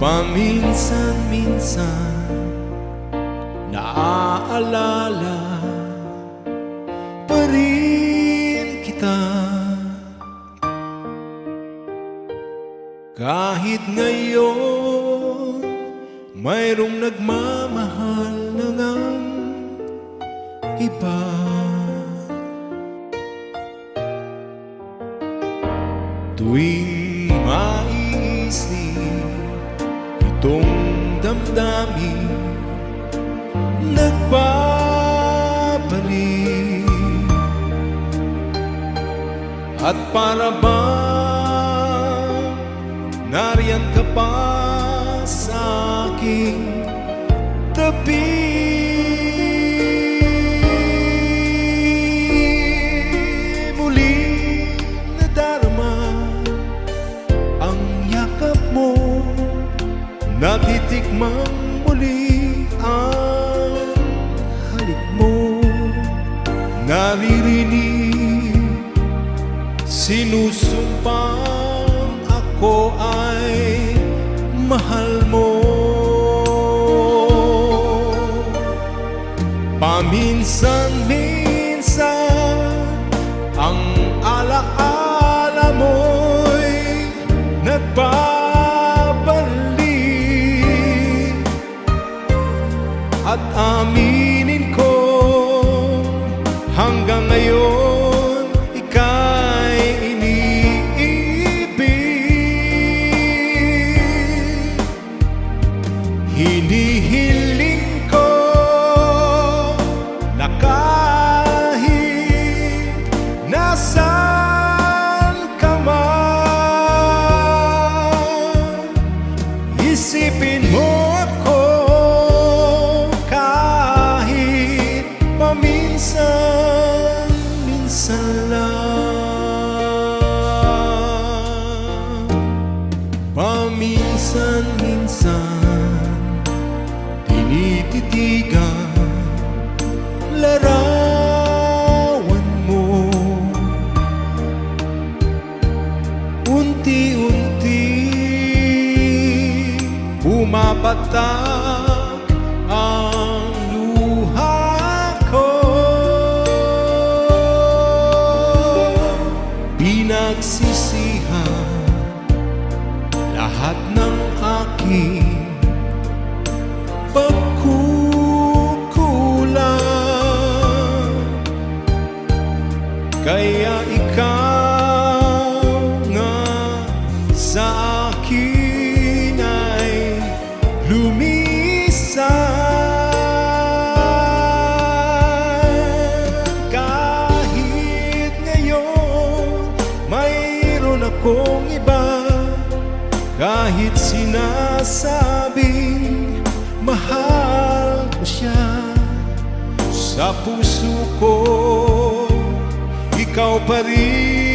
Paminsan-minsan Naaalala pa rin kita. Kahit ngayon Mayroong nagmamahal na ngang iba. Tuwing maiisip itong damdamin Nagbabalik At para bang nariyan ka pa sa aking tabi Muli ang halik mo Naririnig Sinusumpang ako ay mahal mo. Paminsan-minsan At aminin ko hanggang ngayon ika'y iniibig. Hinihiling ko na kahit nasaan pumapatak ang luha ko. Pinagsisihan lahat ng aking pagkukulang akong iba kahit sinasabing mahal ko siya. Sa puso ko, ikaw pa rin